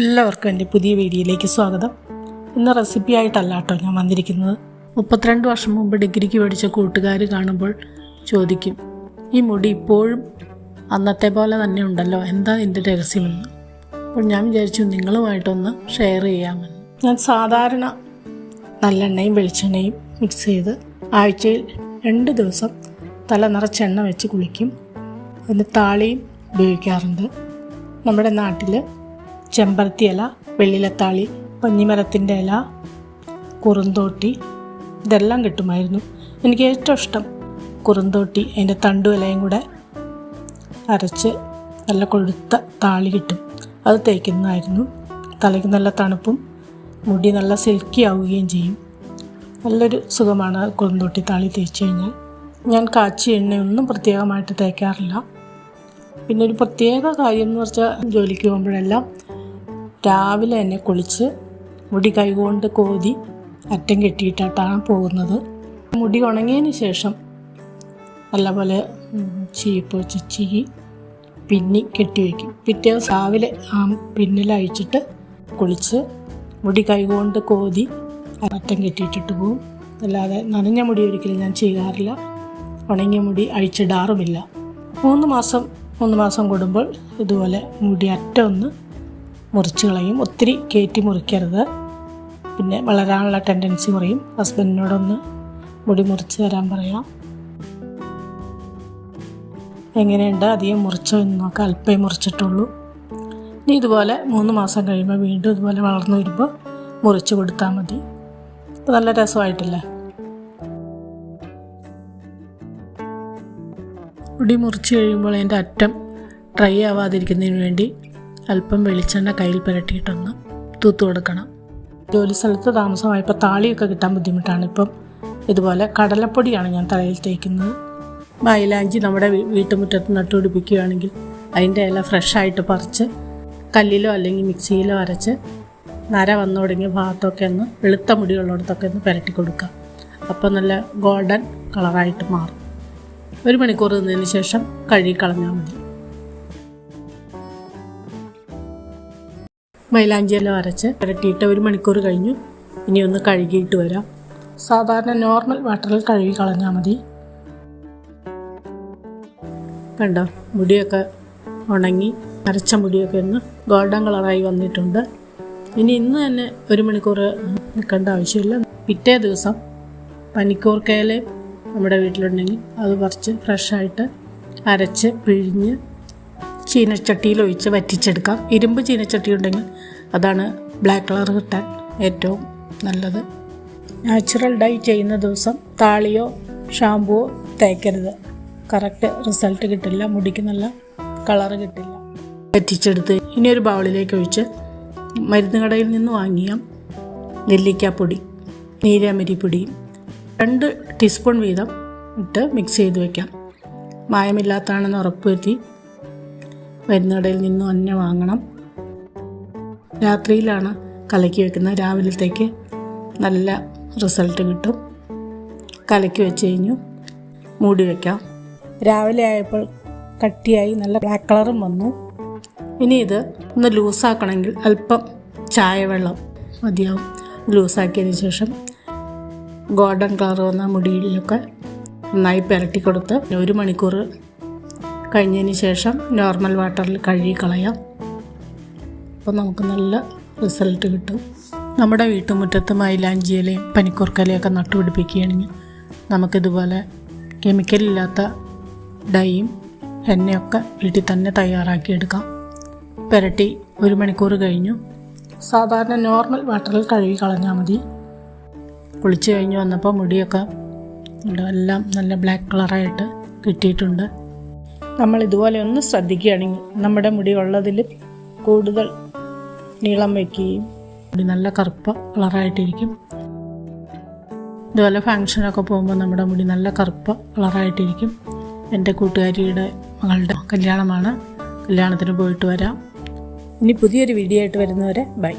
എല്ലാവർക്കും എന്റെ പുതിയ വീഡിയോയിലേക്ക് സ്വാഗതം. ഇന്ന് റെസിപ്പി ആയിട്ടല്ല കേട്ടോ ഞാൻ വന്നിരിക്കുന്നത്. മുപ്പത്തിരണ്ട് വർഷം മുമ്പ് ഡിഗ്രിക്ക് പഠിച്ച കൂട്ടുകാർ കാണുമ്പോൾ ചോദിക്കും ഈ മുടി ഇപ്പോഴും അന്നത്തെ പോലെ തന്നെ ഉണ്ടല്ലോ? എന്താ ഇതിന്റെ രഹസ്യമെന്ന്? അപ്പോൾ ഞാൻ വിചാരിച്ചു നിങ്ങളുമായിട്ടൊന്ന് ഷെയർ ചെയ്യാമെന്ന്. ഞാൻ സാധാരണ നല്ലെണ്ണയും വെളിച്ചെണ്ണയും മിക്സ് ചെയ്ത് ആഴ്ചയിൽ രണ്ട് ദിവസം തല നിറച്ച് എണ്ണ വെച്ച് കുളിക്കും. അതിന് താളിയും ഉപയോഗിക്കാറുണ്ട്. നമ്മുടെ നാട്ടിൽ ചെമ്പരത്തി ഇല വെള്ളിലത്താളി പഞ്ഞിമരത്തിന്റെ ഇല കുറുന്തോട്ടി ഇതെല്ലാം കിട്ടുമായിരുന്നു. എനിക്ക് ഏറ്റവും ഇഷ്ടം കുറുന്തോട്ടി. അതിന്റെ തണ്ടു ഇലയും കൂടെ അരച്ച് നല്ല കൊഴുത്ത താളി കിട്ടും. അത് തേക്കുന്നതായിരുന്നു. തലയ്ക്ക് നല്ല തണുപ്പും മുടി നല്ല സിൽക്കി ആവുകയും ചെയ്യും. നല്ലൊരു സുഖമാണ് കുറുന്തോട്ടി താളി തേച്ച് കഴിഞ്ഞാൽ. ഞാൻ കാച്ചി എണ്ണയൊന്നും പ്രത്യേകമായിട്ട് തേക്കാറില്ല. പിന്നെ ഒരു പ്രത്യേക കാര്യം എന്ന് വെച്ചാൽ ജോലിക്ക് പോകുമ്പോഴെല്ലാം രാവിലെ തന്നെ കുളിച്ച് മുടി കൈകൊണ്ട് കോതി അറ്റം കെട്ടിയിട്ടാണ് പോകുന്നത്. മുടി ഉണങ്ങിയതിന് ശേഷം നല്ലപോലെ ചീപ്പ് വെച്ച് ചീകി പിന്നി കെട്ടി വയ്ക്കും പിറ്റേ ദിവസം രാവിലെ ആ പിന്നിലഴിച്ചിട്ട് കുളിച്ച് മുടി കൈകൊണ്ട് കോതി അറ്റം കെട്ടിയിട്ടിട്ട് പോകും. അല്ലാതെ നനഞ്ഞ മുടി ഒരിക്കലും ഞാൻ ചെയ്യാറില്ല ഉണങ്ങിയ മുടി അഴിച്ചിടാറുമില്ല. മൂന്ന് മാസം മൂന്ന് മാസം കൂടുമ്പോൾ ഇതുപോലെ മുടി അറ്റം ഒന്ന് മുറിച്ച് കളയും ഒത്തിരി കയറ്റി മുറിക്കരുത്. പിന്നെ വളരാനുള്ള ടെൻഡൻസി കുറയും. ഹസ്ബൻഡിനോടൊന്ന് മുടി മുറിച്ച് തരാൻ പറയാം. എങ്ങനെയുണ്ട്? അധികം മുറിച്ചോ എന്ന് നോക്കാം. അല്പേ മുറിച്ചിട്ടുള്ളൂ. ഇനി ഇതുപോലെ മൂന്ന് മാസം കഴിയുമ്പോൾ വീണ്ടും ഇതുപോലെ വളർന്നു വരുമ്പോൾ മുറിച്ച് കൊടുത്താൽ മതി. നല്ല രസമായിട്ടില്ലേ? മുടി മുറിച്ച് കഴിയുമ്പോൾ അതിന്റെ അറ്റം ഡ്രൈ ആവാതിരിക്കുന്നതിന് വേണ്ടി അല്പം വെളിച്ചെണ്ണ കയ്യിൽ പുരട്ടിയിട്ടൊന്ന് തൂത്ത് കൊടുക്കണം. ജോലി സ്ഥലത്ത് താമസമായപ്പോൾ താളിയൊക്കെ കിട്ടാൻ ബുദ്ധിമുട്ടാണ്. ഇപ്പം ഇതുപോലെ കടലപ്പൊടിയാണ് ഞാൻ തലയിൽ തേക്കുന്നത്. മൈലാഞ്ചി നമ്മുടെ വീട്ടുമുറ്റത്ത് നട്ടുപിടിപ്പിക്കുകയാണെങ്കിൽ അതിന്റെ ഇല ഫ്രഷായിട്ട് പറിച്ച് കല്ലിലോ അല്ലെങ്കിൽ മിക്സിയിലോ അരച്ച് നര വന്നു തുടങ്ങിയ ഭാഗത്തൊക്കെ ഒന്ന് വെളുത്ത മുടിയുള്ളിടത്തൊക്കെ ഒന്ന് പുരട്ടി കൊടുക്കുക. അപ്പോൾ നല്ല ഗോൾഡൻ കളറായിട്ട് മാറും. ഒരു മണിക്കൂർ നിന്നതിന് ശേഷം കഴുകി കളഞ്ഞാൽ മതി. മൈലാഞ്ചിയെല്ലാം അരച്ച് പുരട്ടിയിട്ട് ഒരു മണിക്കൂർ കഴിഞ്ഞു. ഇനി ഒന്ന് കഴുകിയിട്ട് വരാം. സാധാരണ നോർമൽ വാട്ടറിൽ കഴുകി കളഞ്ഞാൽ മതി. കണ്ടോ? മുടിയൊക്കെ ഉണങ്ങി അരച്ച മുടിയൊക്കെ ഒന്ന് ഗോൾഡൻ കളറായി വന്നിട്ടുണ്ട്. ഇനി ഇന്ന് തന്നെ ഒരു മണിക്കൂർ നിൽക്കേണ്ട ആവശ്യമില്ല. പിറ്റേ ദിവസം പനിക്കൂർക്കയില നമ്മുടെ വീട്ടിലുണ്ടെങ്കിൽ അത് പറിച്ച് ഫ്രഷായിട്ട് അരച്ച് പിഴിഞ്ഞ് ചീനച്ചട്ടിയിൽ ഒഴിച്ച് വറ്റിച്ചെടുക്കാം. ഇരുമ്പ് ചീനച്ചട്ടി ഉണ്ടെങ്കിൽ അതാണ് ബ്ലാക്ക് കളർ കിട്ടാൻ ഏറ്റവും നല്ലത്. നാച്ചുറൽ ഡൈ ചെയ്യുന്ന ദിവസം താളിയോ ഷാമ്പുവോ തേക്കരുത്. കറക്റ്റ് റിസൾട്ട് കിട്ടില്ല. മുടിക്ക് നല്ല കളർ കിട്ടില്ല. വറ്റിച്ചെടുത്ത് ഇനി ഒരു ബൗളിലേക്ക് ഒഴിച്ച് മരുന്ന് കടയിൽ നിന്ന് വാങ്ങിയ നെല്ലിക്കാപ്പൊടി നീരാമരിപ്പൊടിയും രണ്ട് ടീസ്പൂൺ വീതം ഇട്ട് മിക്സ് ചെയ്ത് വയ്ക്കാം മായമില്ലാത്തതാണെന്ന് ഉറപ്പുവരുത്തി മരുന്നുകടയിൽ നിന്നും തന്നെ വാങ്ങണം. രാത്രിയിലാണ് കലക്കി വെക്കുന്നത് രാവിലത്തേക്ക് നല്ല റിസൾട്ട് കിട്ടും. കലക്കി വെച്ച് കഴിഞ്ഞു. മൂടി വയ്ക്കാം രാവിലെ ആയപ്പോൾ കട്ടിയായി നല്ല ബ്ലാക്ക് കളറും വന്നു. ഇനി ഇത് ഒന്ന് ലൂസാക്കണമെങ്കിൽ അല്പം ചായവെള്ളം മതിയാവും. ലൂസാക്കിയതിന് ശേഷം ഗോൾഡൻ കളർ വന്ന മുടിയിലൊക്കെ നന്നായി പുരട്ടി കൊടുത്ത് ഒരു മണിക്കൂർ കഴിഞ്ഞതിന് ശേഷം നോർമൽ വാട്ടറിൽ കഴുകി കളയാം. അപ്പോൾ നമുക്ക് നല്ല റിസൾട്ട് കിട്ടും. നമ്മുടെ വീട്ടുമുറ്റത്ത് മൈലാഞ്ചിയിലയും പനിക്കൂർക്കലയൊക്കെ നട്ടുപിടിപ്പിക്കുകയാണെങ്കിൽ നമുക്കിതുപോലെ കെമിക്കലില്ലാത്ത ഡൈയും എണ്ണയൊക്കെ വീട്ടിൽ തന്നെ തയ്യാറാക്കിയെടുക്കാം. പുരട്ടി ഒരു മണിക്കൂർ കഴിഞ്ഞു. സാധാരണ നോർമൽ വാട്ടറിൽ കഴുകി കളഞ്ഞാൽ മതി. കുളിച്ച് കഴിഞ്ഞ് വന്നപ്പോൾ മുടിയൊക്കെ എല്ലാം നല്ല ബ്ലാക്ക് കളറായിട്ട് കിട്ടിയിട്ടുണ്ട്. നമ്മൾ ഇതുപോലെ ഒന്ന് ശ്രദ്ധിക്കുകയാണെങ്കിൽ നമ്മുടെ മുടി ഉള്ളതിൽ കൂടുതൽ നീളം വയ്ക്കുകയും മുടി നല്ല കറുപ്പ കളറായിട്ടിരിക്കും. ഇതുപോലെ ഫങ്ഷനൊക്കെ പോകുമ്പോൾ നമ്മുടെ മുടി നല്ല കറുപ്പ കളറായിട്ടിരിക്കും. എന്റെ കൂട്ടുകാരിയുടെ മകളുടെ കല്യാണമാണ്. കല്യാണത്തിന് പോയിട്ട് വരാം. ഇനി പുതിയൊരു വീഡിയോ ആയിട്ട് വരുന്നവരെ ബൈ.